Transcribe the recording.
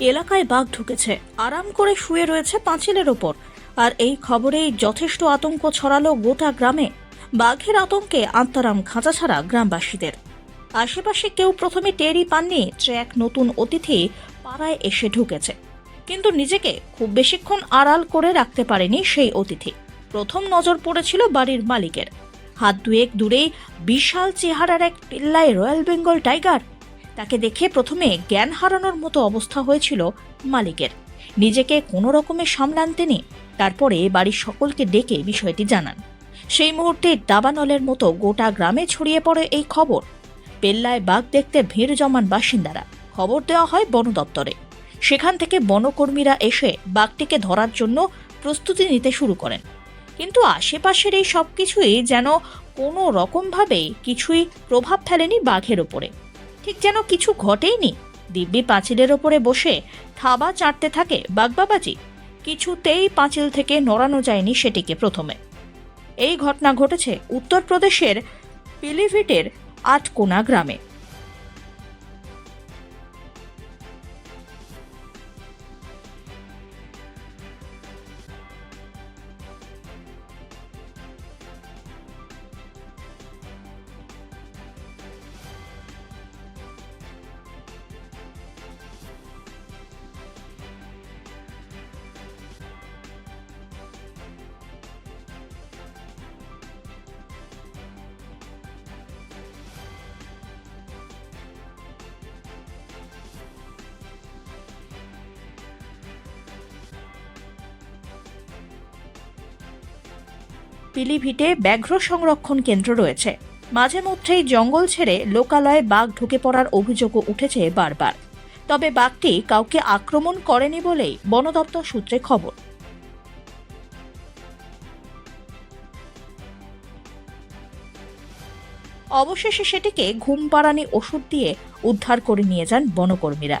এলাকায় বাঘ ঢুকেছে। আরাম করে শুয়ে রয়েছে পাঁচিলের ওপর। আর এই খবরেই যথেষ্ট আতঙ্ক ছড়ালো গোটা গ্রামে। বাঘের আতঙ্কে আত্মারাম খাঁচা ছাড়া গ্রামবাসীদের। আশেপাশে কেউ প্রথমে টেরই পাননি যে এক নতুন অতিথি পাড়ায় এসে ঢুকেছে। কিন্তু নিজেকে খুব বেশিক্ষণ আড়াল করে রাখতে পারেনি সেই অতিথি। প্রথম নজর পড়েছিল বাড়ির মালিকের। হাত দুয়েক দূরেই বিশাল চেহারার এক পিল্লায় রয়্যাল বেঙ্গল টাইগার তাকে দেখে প্রথমে জ্ঞান হারানোর মতো অবস্থা হয়েছিল মালিকের। নিজেকে কোনো রকমে সামলান তিনি তারপরে বাড়ির সকলকে ডেকে বিষয়টি জানান। সেই মুহূর্তে দাবানলের মতো গোটা গ্রামে ছড়িয়ে পড়ে এই খবর। পেল্লায় বাঘ দেখতে ভিড় জমান বাসিন্দারা। খবর দেওয়া হয় বন দপ্তরে। সেখান থেকে বনকর্মীরা এসে বাঘটিকে ধরার জন্য প্রস্তুতি নিতে শুরু করেন। কিন্তু আশেপাশের এই সব কিছুই যেন কোনো রকমভাবে কিছুই প্রভাব ফেলেনি বাঘের ওপরে। ঠিক যেন কিছু ঘটেইনি। দিব্যি পাঁচিলের ওপরে বসে থাবা চাটতে থাকে বাগবাবাজি। কিছুতেই পাঁচিল থেকে নড়ানো যায়নি সেটিকে প্রথমে। এই ঘটনা ঘটেছে উত্তরপ্রদেশের পিলিভিটের আটকোনা গ্রামে। পিলিভিটে ব্যাঘ্র সংরক্ষণ কেন্দ্র রয়েছে। মাঝে মধ্যেই জঙ্গল ছেড়ে লোকালয়ে বাঘ ঢুকে পড়ার অভিযোগও উঠেছে বারবার। তবে বাঘটি কাউকে আক্রমণ করেনি বলেই বন দপ্তর সূত্রে খবর। অবশেষে সেটিকে ঘুম পাড়ানি ওষুধ দিয়ে উদ্ধার করে নিয়ে যান বনকর্মীরা।